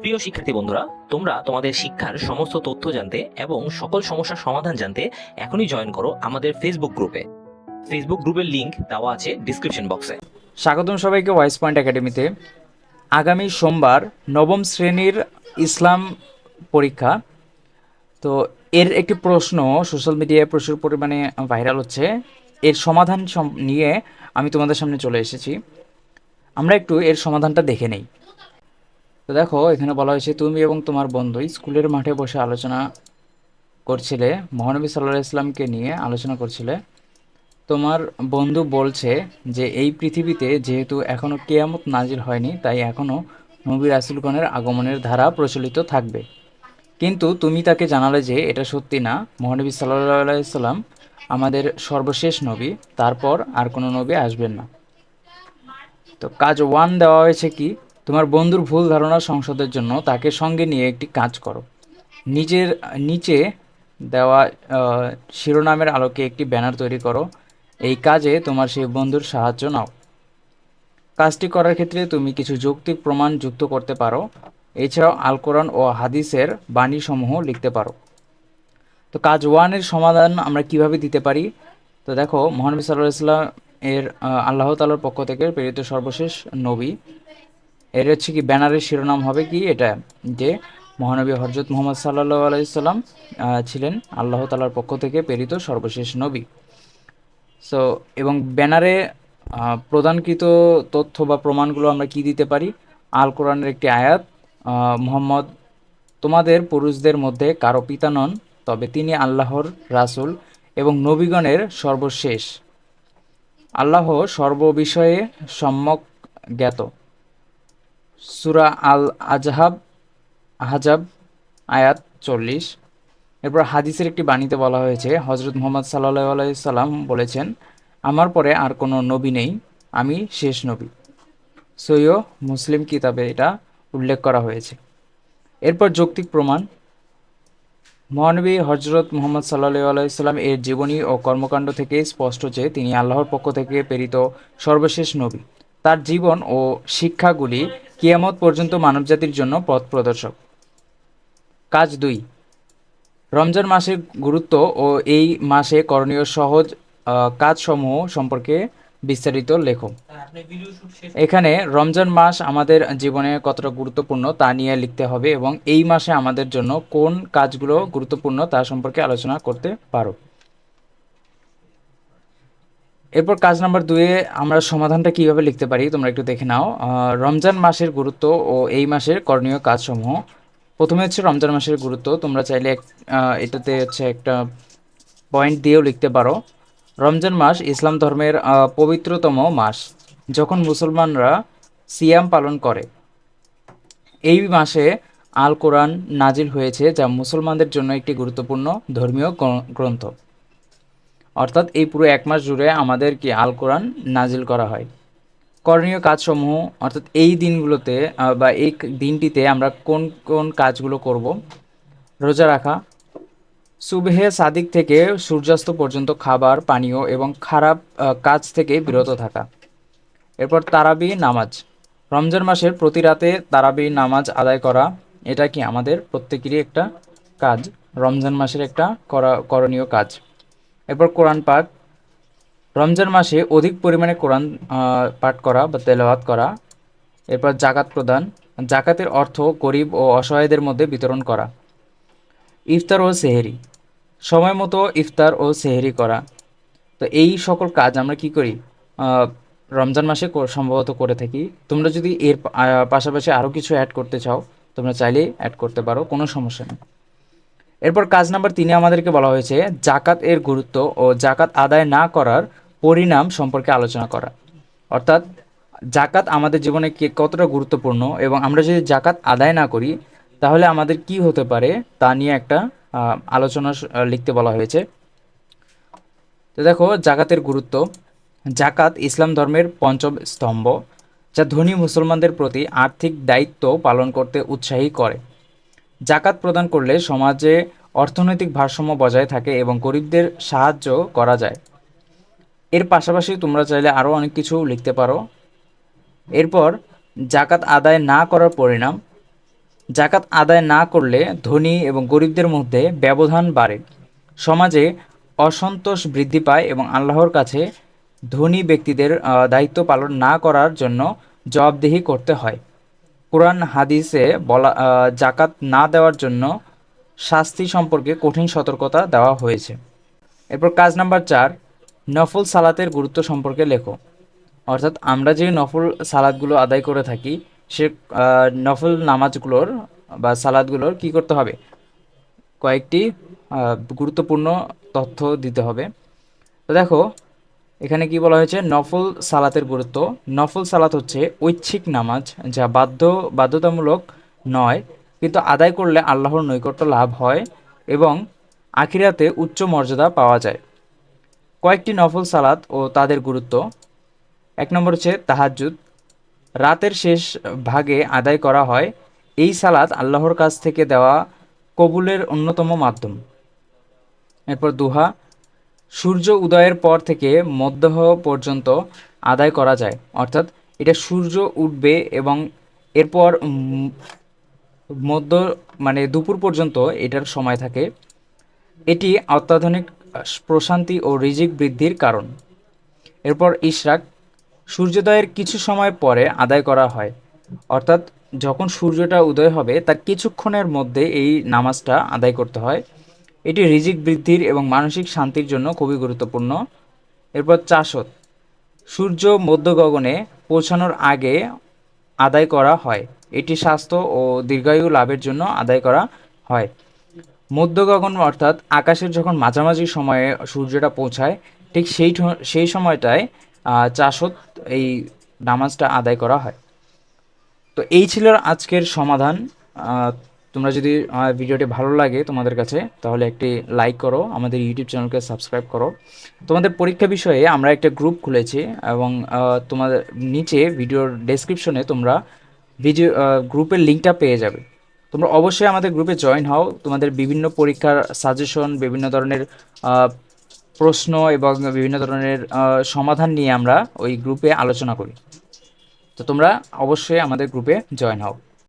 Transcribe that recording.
প্রিয় শিক্ষার্থী বন্ধুরা, তোমরা তোমাদের শিক্ষার সমস্ত তথ্য জানতে এবং সকল সমস্যার সমাধান জানতে এখনই জয়েন করো আমাদের ফেসবুক গ্রুপে ফেসবুক গ্রুপের লিংক দেওয়া আছে ডিসক্রিপশন বক্সে স্বাগতম সবাইকে ওয়াইস পয়েন্ট একাডেমিতে আগামী সোমবার নবম শ্রেণির ইসলাম পরীক্ষা। তো এর একটি প্রশ্ন সোশ্যাল মিডিয়ায় প্রচুর পরিমাণে ভাইরাল হচ্ছে। এর সমাধান সম- নিয়ে আমি তোমাদের সামনে চলে এসেছি। আমরা একটু এর সমাধানটা দেখে নেই। তো দেখো, এখানে বলা হয়েছে, তুমি এবং তোমার বন্ধু স্কুলের মাঠে বসে আলোচনা করছিলে, মহানবী সাল্লাহ ইসলামকে নিয়ে আলোচনা করছিলে। তোমার বন্ধু বলছে যে, এই পৃথিবীতে যেহেতু এখনও কেয়ামত নাজিল হয়নি, তাই এখনও নবী রাসুলগণের আগমনের ধারা প্রচলিত থাকবে। কিন্তু তুমি তাকে জানালে যে, এটা সত্যি না। মহানবী সাল্লাহ আলাইসাল্লাম আমাদের সর্বশেষ নবী, তারপর আর কোনো নবী আসবেন না। তো কাজ ওয়ান দেওয়া হয়েছে কি? তোমার বন্ধুর ভুল ধারণা সংশোধনের জন্য তাকে সঙ্গে নিয়ে একটি কাজ করো। নিজের, নিচে দেওয়া শিরোনামের আলোকে একটি ব্যানার তৈরি করো। এই কাজে তোমার সেই বন্ধুর সাহায্য নাও। কাজটি করার ক্ষেত্রে তুমি কিছু যৌক্তিক প্রমাণ যুক্ত করতে পারো। এছাড়াও আল কোরআন ও হাদিসের বাণীসমূহ লিখতে পারো। তো কাজ ওয়ানের সমাধান আমরা কীভাবে দিতে পারি? তো দেখো মহানবী সাল্লাহ ইসলাম এর আল্লাহ তালার পক্ষ থেকে প্রেরিত সর্বশেষ নবী। এর হচ্ছে কি, ব্যানারের শিরোনাম হবে কি, এটা যে মহানবী হরজত মোহাম্মদ সাল্লাহ আলাইসাল্লাম ছিলেন আল্লাহ তালার পক্ষ থেকে প্রেরিত সর্বশেষ নবী। সো এবং ব্যানারে প্রদানকৃত তথ্য বা প্রমাণগুলো আমরা কি দিতে পারি? আল কোরআনের একটি আয়াত মোহাম্মদ, তোমাদের পুরুষদের মধ্যে কারও পিতা নন, তবে তিনি আল্লাহর রাসূল এবং নবীগণের সর্বশেষ। আল্লাহ সর্ববিষয়ে সম্যক জ্ঞাত। সুরা আল আজহাব আহজাব, আয়াত চল্লিশ। এরপর হাদিসের একটি বাণীতে বলা হয়েছে হজরত মোহাম্মদ সাল্লাহ আলাইসাল্লাম বলেছেন, আমার পরে আর কোনো নবী নেই, আমি শেষ নবী। সৈয় মুসলিম কিতাবে এটা উল্লেখ করা হয়েছে। এরপর যৌক্তিক প্রমাণ, মহানবী হজরত মোহাম্মদ সাল্লাহ আলাইসাল্লাম এর জীবনী ও কর্মকাণ্ড থেকে স্পষ্ট যে তিনি আল্লাহর পক্ষ থেকে প্রেরিত সর্বশেষ নবী। তার জীবন ও শিক্ষাগুলি কিয়ামত পর্যন্ত মানবজাতির জন্য পথ প্রদর্শক। কাজ দুই। রমজান মাসের গুরুত্ব ও এই মাসে করণীয় সহজ কাজসমূহ সম্পর্কে বিস্তারিত লেখো। এখানে রমজান মাস আমাদের জীবনে কতটা গুরুত্বপূর্ণ তা নিয়ে লিখতে হবে এবং এই মাসে আমাদের জন্য কোন কাজগুলো গুরুত্বপূর্ণ তা সম্পর্কে আলোচনা করতে পারো। এরপর কাজ নাম্বার দুয়ে আমরা সমাধানটা কীভাবে লিখতে পারি তোমরা একটু দেখে নাও। রমজান মাসের গুরুত্ব ও এই মাসের করণীয় কাজসমূহ। প্রথমে হচ্ছে রমজান মাসের গুরুত্ব, তোমরা চাইলে এটাতে হচ্ছে একটা পয়েন্ট দিয়েও লিখতে পারো। রমজান মাস ইসলাম ধর্মের পবিত্রতম মাস, যখন মুসলমানরা সিয়াম পালন করে। এই মাসে আল কোরআন নাজিল হয়েছে, যা মুসলমানদের জন্য একটি গুরুত্বপূর্ণ ধর্মীয় গ্রন্থ। অর্থাৎ এই পুরো এক মাস জুড়ে আমাদের কি আল কোরআন নাজিল করা হয়। করণীয় কাজসমূহ, অর্থাৎ এই দিনগুলোতে বা এই দিনটিতে আমরা কোন কোন কাজগুলো করব? রোজা রাখা, সুবেহে সাদিক থেকে সূর্যাস্ত পর্যন্ত খাবার, পানীয় এবং খারাপ কাজ থেকে বিরত থাকা। এরপর তারাবি নামাজ, রমজান মাসের প্রতি রাতে তারাবি নামাজ আদায় করা, এটা কি আমাদের প্রত্যেকেরই একটা কাজ? রমজান মাসের একটা করা, করণীয় কাজ। এরপর কোরআন পাঠ। রমজান মাসে অধিক পরিমাণে কোরআন পাঠ করা বা তেলাওয়াত করা। এরপর জাকাত প্রদান। জাকাতের অর্থ গরিব ও অসহায়দের মধ্যে বিতরণ করা। ইফতার ও সেহেরি। সময় মতো ইফতার ও সেহেরি করা। তো এই সকল কাজ আমরা কি করি? রমজান মাসে সম্ভবত করে থাকি। তোমরা যদি এর পাশাপাশি আরও কিছু অ্যাড করতে চাও, তোমরা চাইলেই অ্যাড করতে পারো, কোনো সমস্যা নেই। এরপর কাজ নাম্বার তিনে আমাদেরকে বলা হয়েছে, জাকাত এর গুরুত্ব ও জাকাত আদায় না করার পরিণাম সম্পর্কে আলোচনা করা। অর্থাৎ, জাকাত আমাদের জীবনে কে কতটা গুরুত্বপূর্ণ এবং আমরা যদি জাকাত আদায় না করি, তাহলে আমাদের কি হতে পারে তা নিয়ে একটা আলোচনা লিখতে বলা হয়েছে। তো দেখো, জাকাতের গুরুত্ব। জাকাত ইসলাম ধর্মের পঞ্চম স্তম্ভ, যা ধনী মুসলমানদের প্রতি আর্থিক দায়িত্ব পালন করতে উৎসাহী করে। জাকাত প্রদান করলে সমাজে অর্থনৈতিক ভারসাম্য বজায় থাকে এবং গরিবদের সাহায্য করা যায়। এর পাশাপাশি তোমরা চাইলে আরও অনেক কিছু লিখতে পারো। এরপর, জাকাত আদায় না করার পরিণাম। জাকাত আদায় না করলে ধনী এবং গরিবদের মধ্যে ব্যবধান বাড়ে। সমাজে অসন্তোষ বৃদ্ধি পায় এবং আল্লাহর কাছে ধনী ব্যক্তিদের দায়িত্ব পালন না করার জন্য জবাবদিহি করতে হয়। কোরআন হাদিসে বলা জাকাত না দেওয়ার জন্য শাস্তি সম্পর্কে কঠিন সতর্কতা দেওয়া হয়েছে। এরপর কাজ নাম্বার চার, নফল সালাতের গুরুত্ব সম্পর্কে লেখো। অর্থাৎ আমরা যে নফল সালাদগুলো আদায় করে থাকি, সে নফল নামাজগুলোর বা সালাদগুলোর কি করতে হবে? কয়েকটি গুরুত্বপূর্ণ তথ্য দিতে হবে। তো দেখো এখানে কি বলা হয়েছে? নফল সালাতের গুরুত্ব। নফল সালাত হচ্ছে ঐচ্ছিক নামাজ যা বাধ্য, বাধ্যতামূলক নয়, কিন্তু আদায় করলে আল্লাহর নৈকট্য লাভ হয় এবং আখিরাতে উচ্চ মর্যাদা পাওয়া যায়। কয়েকটি নফল সালাত ও তাদের গুরুত্ব। এক নম্বর হচ্ছে তাহাজ্জুদ। রাতের শেষ ভাগে আদায় করা হয়। এই সালাত আল্লাহর কাছ থেকে দেওয়া কবুলের অন্যতম মাধ্যম। এরপর দুহা। সূর্য উদয়ের পর থেকে মধ্যহ পর্যন্ত আদায় করা যায়। অর্থাৎ এটা সূর্য উঠবে এবং এরপর মধ্য মানে দুপুর পর্যন্ত এটার সময় থাকে। এটি অত্যাধুনিক প্রশান্তি ও রিজিক বৃদ্ধির কারণ। এরপর ইশরাক, সূর্যোদয়ের কিছু সময় পরে আদায় করা হয়। অর্থাৎ যখন সূর্যটা উদয় হবে, তার কিছুক্ষণের মধ্যে এই নামাজটা আদায় করতে হয়। এটি রিজিক বৃদ্ধির এবং মানসিক শান্তির জন্য খুবই গুরুত্বপূর্ণ। এরপর চাষত। সূর্য মধ্য গগনে পৌঁছানোর আগে আদায় করা হয়। এটি স্বাস্থ্য ও দীর্ঘায়ু লাভের জন্য আদায় করা হয়। মধ্য গগন অর্থাৎ আকাশের যখন মাঝামাঝি সময়ে সূর্যটা পৌঁছায়, ঠিক সেই সেই সময়টায় চাষত এই নামাজটা আদায় করা হয়। তো এই ছিল আজকের সমাধান। তোমরা যদি ভিডিওটি ভালো লাগে তোমাদের কাছে, তাহলে একটি লাইক করো, আমাদের ইউটিউব চ্যানেলকে সাবস্ক্রাইব করো। তোমাদের পরীক্ষা বিষয়ে আমরা একটা গ্রুপ খুলেছি এবং তোমাদের নিচে ভিডিওর ডেসক্রিপশনে তোমরা ভিডিও গ্রুপের লিঙ্কটা পেয়ে যাবে। তোমরা অবশ্যই আমাদের গ্রুপে জয়েন হও। তোমাদের বিভিন্ন পরীক্ষার সাজেশন বিভিন্ন ধরনের প্রশ্ন এবং বিভিন্ন ধরনের সমাধান নিয়ে আমরা ওই গ্রুপে আলোচনা করি। তো তোমরা অবশ্যই আমাদের গ্রুপে জয়েন হও।